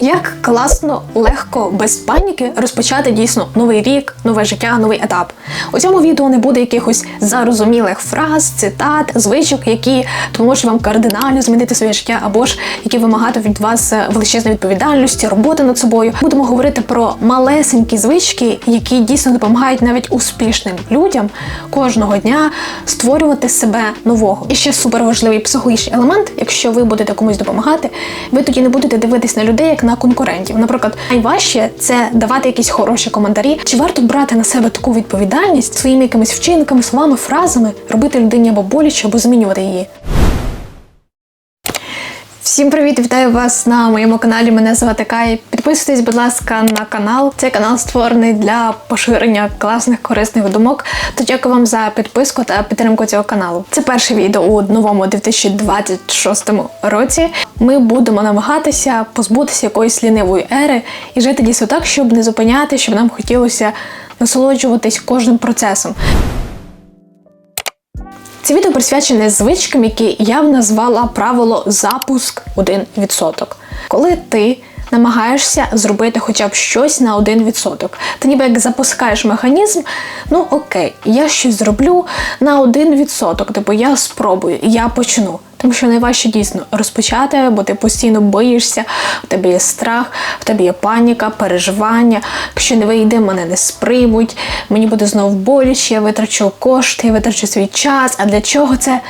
Як класно, легко, без паніки розпочати дійсно новий рік, нове життя, новий етап. У цьому відео не буде якихось зарозумілих фраз, цитат, звичок, які допоможуть вам кардинально змінити своє життя, або ж які вимагатимуть від вас величезної відповідальності, роботи над собою. Будемо говорити про малесенькі звички, які дійсно допомагають навіть успішним людям кожного дня створювати себе нового. І ще суперважливий психологічний елемент, якщо ви будете комусь допомагати, ви тоді не будете дивитись на людей як на конкурентів. Наприклад, найважче це давати якісь хороші коментарі. Чи варто брати на себе таку відповідальність своїми якимись вчинками, словами, фразами, робити людині або боляче, або змінювати її? Всім привіт! Вітаю вас на моєму каналі. Мене звати Кай. Підписуйтесь, будь ласка, на канал. Цей канал створений для поширення класних корисних думок. То дякую вам за підписку та підтримку цього каналу. Це перше відео у новому 2026 році. Ми будемо намагатися позбутися якоїсь лінивої ери і жити дійсно так, щоб не зупиняти, щоб нам хотілося насолоджуватись кожним процесом. Це відео присвячене звичкам, які я б назвала правило запуск 1%. Коли ти намагаєшся зробити хоча б щось на 1%. Ти ніби як запускаєш механізм, ну окей, я щось зроблю на 1%, типу я спробую, я почну. Тому що найважче дійсно розпочати, бо ти постійно боїшся, в тебе є страх, в тебе є паніка, переживання. Якщо не вийде, мене не сприймуть, мені буде знову боляче, я витрачу кошти, я витрачу свій час. А для чого це?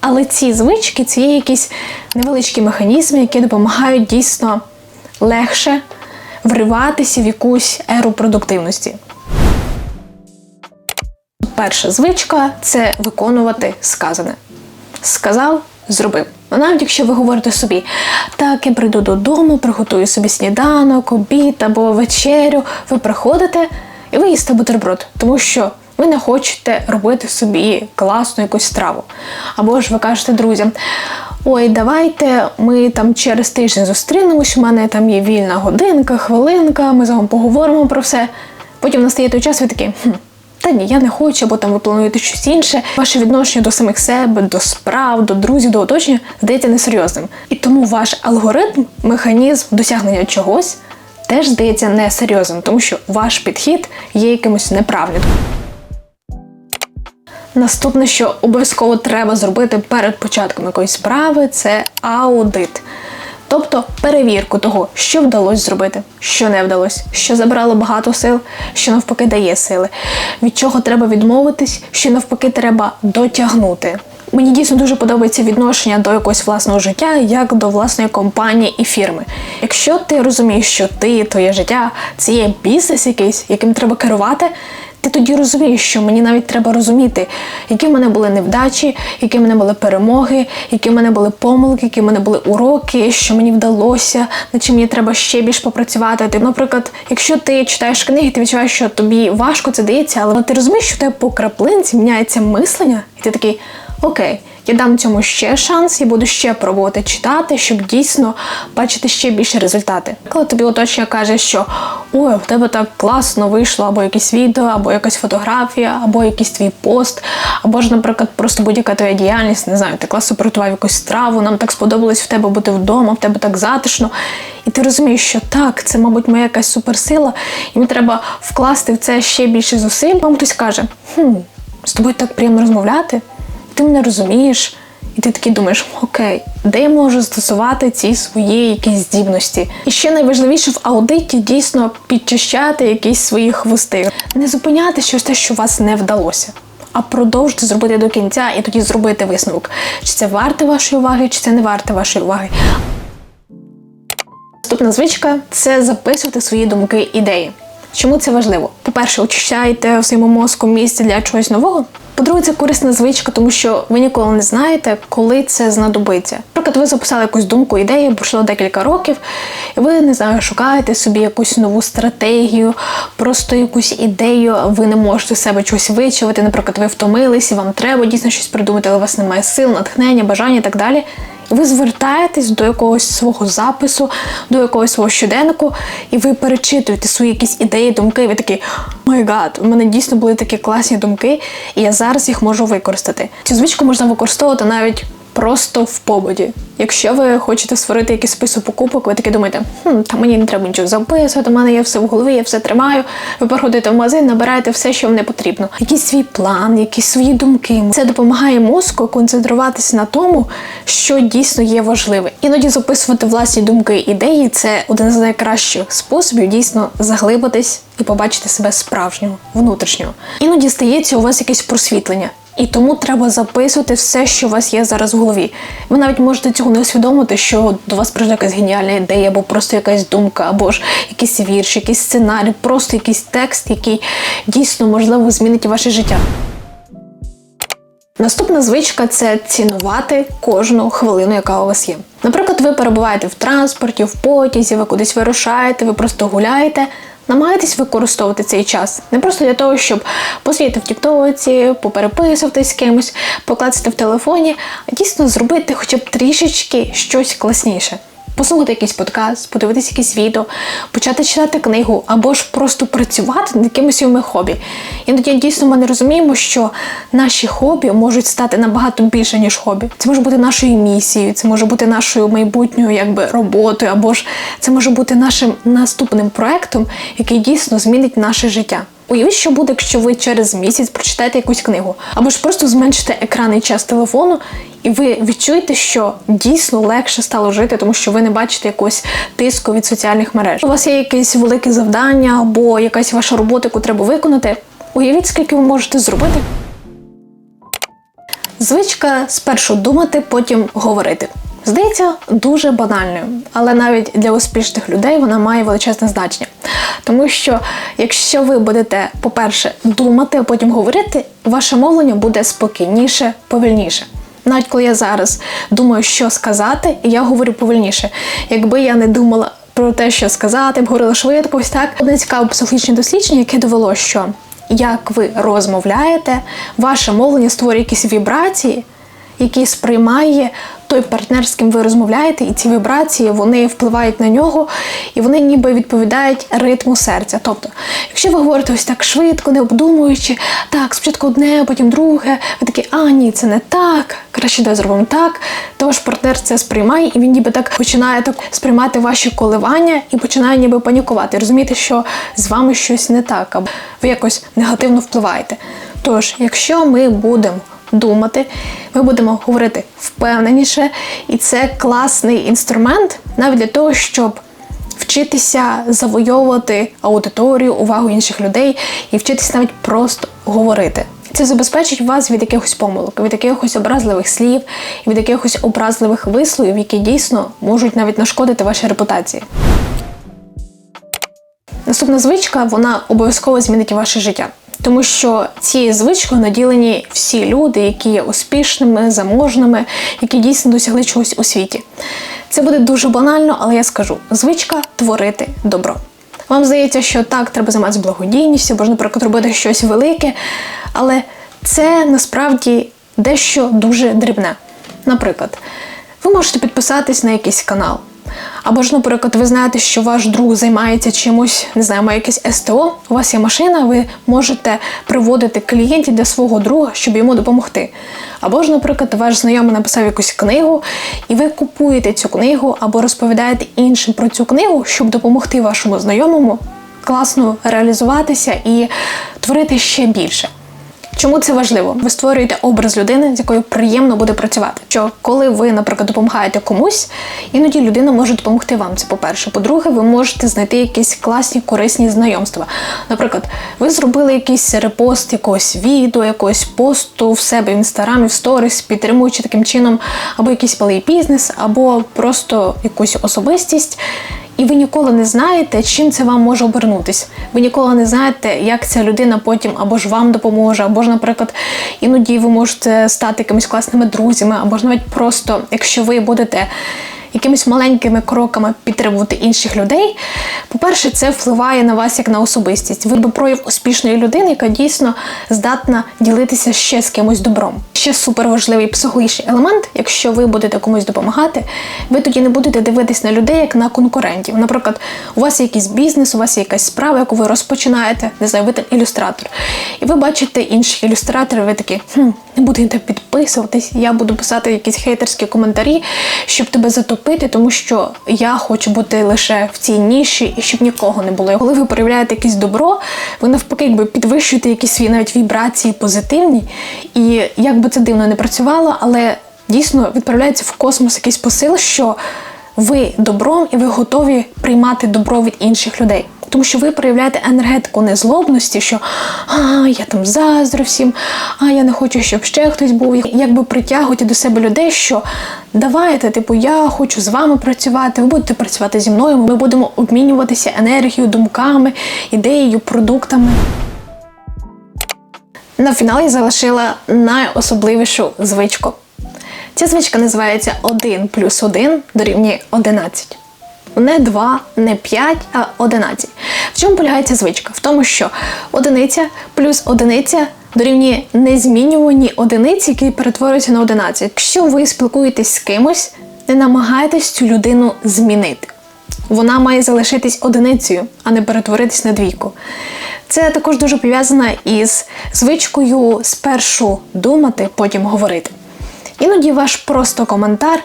Але ці звички це є якісь невеличкі механізми, які допомагають дійсно легше вриватися в якусь еру продуктивності. Перша звичка це виконувати сказане. Сказав, зробив. Навіть якщо ви говорите собі, так, я прийду додому, приготую собі сніданок, обід або вечерю, ви приходите і ви їсте бутерброд, тому що ви не хочете робити собі класну якусь страву. Або ж ви кажете друзям, ой, давайте ми там через тиждень зустрінемось, у мене там є вільна годинка, хвилинка, ми з вами поговоримо про все. Потім настає той час, ви такі, хм, та ні, я не хочу, або там ви плануєте щось інше. Ваше відношення до самих себе, до справ, до друзів, до оточення здається несерйозним. І тому ваш алгоритм, механізм досягнення чогось теж здається несерйозним, тому що ваш підхід є якимось неправильним. Наступне, що обов'язково треба зробити перед початком якоїсь справи, це аудит. Тобто перевірку того, що вдалося зробити, що не вдалося, що забрало багато сил, що навпаки дає сили, від чого треба відмовитись, що навпаки треба дотягнути. Мені дійсно дуже подобається відношення до якогось власного життя, як до власної компанії і фірми. Якщо ти розумієш, що ти, твоє життя це є бізнес якийсь, яким треба керувати. Ти тоді розумієш, що мені навіть треба розуміти, які в мене були невдачі, які в мене були перемоги, які в мене були помилки, які в мене були уроки, що мені вдалося, над чим мені треба ще більш попрацювати. Ти, наприклад, якщо ти читаєш книги, ти відчуваєш, що тобі важко це дається, але ти розумієш, що в тебе по краплинці міняється мислення, і ти такий окей. Я дам цьому ще шанс і буду ще пробувати читати, щоб дійсно бачити ще більше результати. Коли тобі оточення каже, що ой, в тебе так класно вийшло, або якесь відео, або якась фотографія, або якийсь твій пост, або ж, наприклад, просто будь-яка твоя діяльність, не знаю, ти класно приготував якусь страву, нам так сподобалось в тебе бути вдома, в тебе так затишно. І ти розумієш, що так, це, мабуть, моя якась суперсила, і мені треба вкласти в це ще більше зусиль. Вам хтось каже, хм, з тобою так приємно розмовляти ти мене розумієш, і ти такий думаєш, окей, де я можу застосувати ці свої якісь здібності? І ще найважливіше в аудиті дійсно підчищати якісь свої хвости, не зупиняти щось те, що вас не вдалося. А продовжити зробити до кінця і тоді зробити висновок, чи це варте вашої уваги, чи це не варте вашої уваги. Наступна звичка це записувати свої думки, ідеї. Чому це важливо? По-перше, очищайте у своєму мозку місце для чогось нового. По-друге, це корисна звичка, тому що ви ніколи не знаєте, коли це знадобиться. Наприклад, ви записали якусь думку, ідею, пройшло декілька років, і ви не знаю, шукаєте собі якусь нову стратегію, просто якусь ідею, ви не можете себе щось вичавити. Наприклад, ви втомились, і вам треба дійсно щось придумати, але у вас немає сил, натхнення, бажання і так далі. Ви звертаєтесь до якогось свого запису, до якогось свого щоденнику, і ви перечитуєте свої якісь ідеї, думки. І ви такі май гад, у мене дійсно були такі класні думки, і я зараз їх можу використати. Цю звичку можна використовувати навіть просто в побуді. Якщо ви хочете створити якийсь список покупок, ви таки думаєте, хм, та мені не треба нічого записувати, у мене є все в голові, я все тримаю. Ви приходите в магазин, набираєте все, що вам не потрібно. Якийсь свій план, якісь свої думки. Це допомагає мозку концентруватися на тому, що дійсно є важливе. Іноді записувати власні думки, ідеї це один з найкращих способів дійсно заглибитись і побачити себе справжнього, внутрішнього. Іноді стається у вас якесь просвітлення. І тому треба записувати все, що у вас є зараз в голові. Ви навіть можете цього не усвідомити, що до вас прийшла якась геніальна ідея, або просто якась думка, або ж якийсь вірш, якийсь сценарій, просто якийсь текст, який дійсно можливо змінить ваше життя. Наступна звичка це цінувати кожну хвилину, яка у вас є. Наприклад, ви перебуваєте в транспорті, в потязі, ви кудись вирушаєте, ви просто гуляєте. Намагайтесь використовувати цей час не просто для того, щоб посидіти в тіктоці, попереписуватись з кимось, покласти в телефоні, а дійсно зробити хоча б трішечки щось класніше. Послухати якийсь подкаст, подивитися якесь відео, почати читати книгу або ж просто працювати над якимось своїми хобі. Іноді дійсно ми не розуміємо, що наші хобі можуть стати набагато більше, ніж хобі. Це може бути нашою місією, це може бути нашою майбутньою якби роботою, або ж це може бути нашим наступним проектом, який дійсно змінить наше життя. Уявіть, що буде, якщо ви через місяць прочитаєте якусь книгу, або ж просто зменшите екранний час телефону, і ви відчуєте, що дійсно легше стало жити, тому що ви не бачите якогось тиску від соціальних мереж. У вас є якесь велике завдання або якась ваша робота, яку треба виконати. Уявіть, скільки ви можете зробити. Звичка спершу думати, потім говорити. Здається, дуже банальною, але навіть для успішних людей вона має величезне значення. Тому що якщо ви будете, по-перше, думати, а потім говорити, ваше мовлення буде спокійніше, повільніше. Навіть коли я зараз думаю, що сказати, я говорю повільніше. Якби я не думала про те, що сказати, б говорила швидко, ось так. Одне цікаве психологічне дослідження, яке довело, що як ви розмовляєте, ваше мовлення створює якісь вібрації, які сприймає той партнер, з ким ви розмовляєте, і ці вібрації вони впливають на нього, і вони ніби відповідають ритму серця. Тобто, якщо ви говорите ось так швидко, не обдумуючи, так, спочатку одне, потім друге, ви такі, а ні, це не так, краще давай зробимо так, то ваш партнер це сприймає, і він ніби так починає так сприймати ваші коливання і починає ніби панікувати, розуміти, що з вами щось не так, або ви якось негативно впливаєте. Тож, якщо ми будемо думати, ми будемо говорити впевненіше, і це класний інструмент навіть для того, щоб вчитися завойовувати аудиторію, увагу інших людей і вчитися навіть просто говорити. Це забезпечить вас від якихось помилок, від якихось образливих слів, від якихось образливих висловів, які дійсно можуть навіть нашкодити вашій репутації. Наступна звичка вона обов'язково змінить ваше життя. Тому що цією звичкою наділені всі люди, які є успішними, заможними, які дійсно досягли чогось у світі. Це буде дуже банально, але я скажу: звичка творити добро. Вам здається, що так, треба займатися благодійністю, можна, наприклад, робити щось велике, але це насправді дещо дуже дрібне. Наприклад, ви можете підписатись на якийсь канал. Або ж, наприклад, ви знаєте, що ваш друг займається чимось, не знаю, має якесь СТО, у вас є машина, ви можете приводити клієнтів для свого друга, щоб йому допомогти. Або ж, наприклад, ваш знайомий написав якусь книгу, і ви купуєте цю книгу або розповідаєте іншим про цю книгу, щоб допомогти вашому знайомому класно реалізуватися і творити ще більше. Чому це важливо? Ви створюєте образ людини, з якою приємно буде працювати. Що коли ви, наприклад, допомагаєте комусь, іноді людина може допомогти вам. Це по-перше. По-друге, ви можете знайти якісь класні корисні знайомства. Наприклад, ви зробили якийсь репост якогось відео, якогось посту в себе в інстаграмі, в сторіс, підтримуючи таким чином або якийсь малий бізнес, або просто якусь особистість. І ви ніколи не знаєте, чим це вам може обернутись. Ви ніколи не знаєте, як ця людина потім або ж вам допоможе, або ж, наприклад, іноді ви можете стати якимись класними друзями, або ж навіть просто, якщо ви будете якимись маленькими кроками підтримувати інших людей. По-перше, це впливає на вас як на особистість. Ви би прояв успішної людини, яка дійсно здатна ділитися ще з кимось добром. Ще ще супер важливий психологічний елемент. Якщо ви будете комусь допомагати, ви тоді не будете дивитись на людей як на конкурентів. Наприклад, у вас є якийсь бізнес, у вас є якась справа, яку ви розпочинаєте, не знаю, ви там ілюстратор. І ви бачите інших ілюстраторів, ви такі, хм, не будете підписуватись, я буду писати якісь хейтерські коментарі, щоб тебе затопити, тому що я хочу бути лише в цій ніші і щоб нікого не було. Коли ви проявляєте якесь добро, ви навпаки якби підвищуєте якісь свої навіть вібрації позитивні. І як би це дивно не працювало, але дійсно відправляється в космос якийсь посил, що ви добром і ви готові приймати добро від інших людей. Тому що ви проявляєте енергетику незлобності, що а, я там заздрю всім, а я не хочу, щоб ще хтось був. Якби притягуєте до себе людей, що давайте, типу, я хочу з вами працювати, ви будете працювати зі мною, ми будемо обмінюватися енергією, думками, ідеєю, продуктами. На фінал я залишила найособливішу звичку. Ця звичка називається 1 плюс 1 дорівнює 11. Не 2, не 5, а 11. В чому полягає ця звичка? В тому, що одиниця плюс одиниця дорівнює незмінювані одиниці, які перетворюються на 11. Якщо ви спілкуєтесь з кимось, не намагайтесь цю людину змінити. Вона має залишитись одиницею, а не перетворитись на двійку. Це також дуже пов'язано із звичкою спершу думати, потім говорити. Іноді ваш просто коментар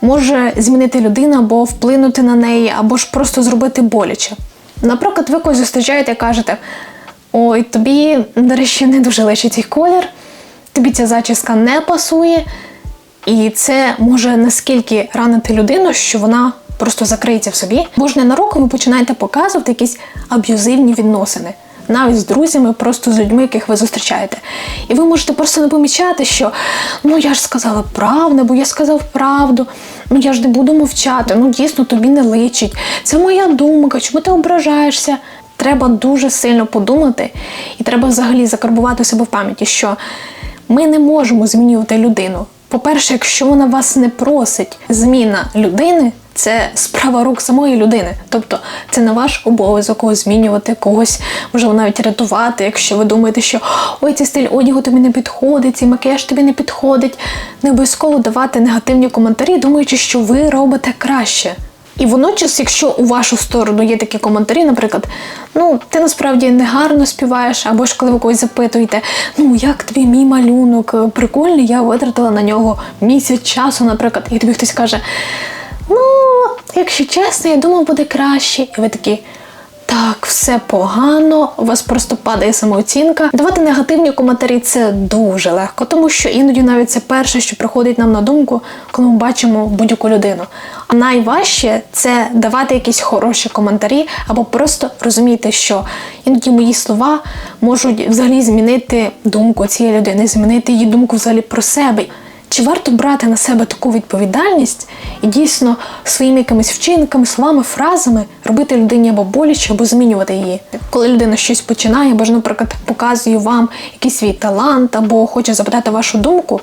може змінити людину або вплинути на неї, або ж просто зробити боляче. Наприклад, ви когось зустрічаєте і кажете: Ой, тобі, до речі, не дуже личить цей колір, тобі ця зачіска не пасує, і це може наскільки ранити людину, що вона просто закриється в собі. Бо ж ненароком ви починаєте показувати якісь аб'юзивні відносини. Навіть з друзями, просто з людьми, яких ви зустрічаєте. І ви можете просто не помічати, що ну я ж сказала правду, бо я сказав правду, ну я ж не буду мовчати, ну дійсно тобі не личить. Це моя думка, чому ти ображаєшся? Треба дуже сильно подумати, і треба взагалі закарбувати себе в пам'яті, що ми не можемо змінювати людину. По-перше, якщо вона вас не просить, зміна людини це справа рук самої людини. Тобто це не ваш обов'язок когось змінювати, когось можливо навіть рятувати, якщо ви думаєте, що ой, цей стиль одягу тобі не підходить, цей макіяж тобі не підходить. Не обов'язково давати негативні коментарі, думаючи, що ви робите краще. І водночас, якщо у вашу сторону є такі коментарі, наприклад, ну ти насправді не гарно співаєш, або ж коли ви когось запитуєте, ну як тобі мій малюнок прикольний, я витратила на нього місяць часу, наприклад, і тобі хтось каже, ну, якщо чесно, я думав, буде краще. І ви такі. Так, все погано, у вас просто падає самооцінка. Давати негативні коментарі це дуже легко, тому що іноді навіть це перше, що приходить нам на думку, коли ми бачимо будь-яку людину. А найважче це давати якісь хороші коментарі, або просто розуміти, що іноді мої слова можуть взагалі змінити думку цієї людини, змінити її думку взагалі про себе. Чи варто брати на себе таку відповідальність і дійсно своїми якимись вчинками, словами, фразами робити людині або боляче, або змінювати її? Коли людина щось починає, або ж, наприклад, показує вам якийсь свій талант, або хоче запитати вашу думку,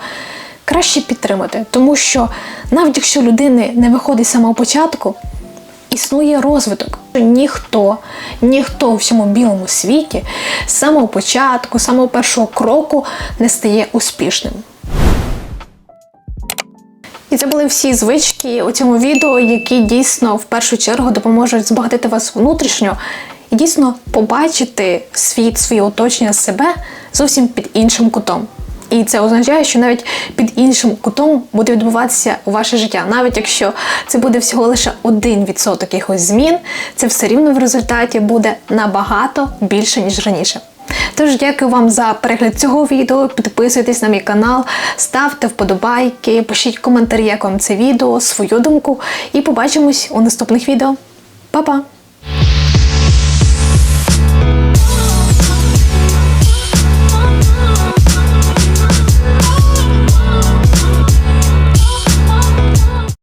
краще підтримати, тому що навіть якщо людини не виходить з самого початку, існує розвиток. Ніхто, ніхто у всьому білому світі з самого початку, з самого першого кроку не стає успішним. Це були всі звички у цьому відео, які дійсно в першу чергу допоможуть збагатити вас внутрішньо і дійсно побачити світ, своє оточення себе зовсім під іншим кутом. І це означає, що навіть під іншим кутом буде відбуватися ваше життя. Навіть якщо це буде всього лише один відсоток якихось змін, це все рівно в результаті буде набагато більше ніж раніше. Тож дякую вам за перегляд цього відео. Підписуйтесь на мій канал, ставте вподобайки, пишіть коментарі, як вам це відео, свою думку. І побачимось у наступних відео. Па-па!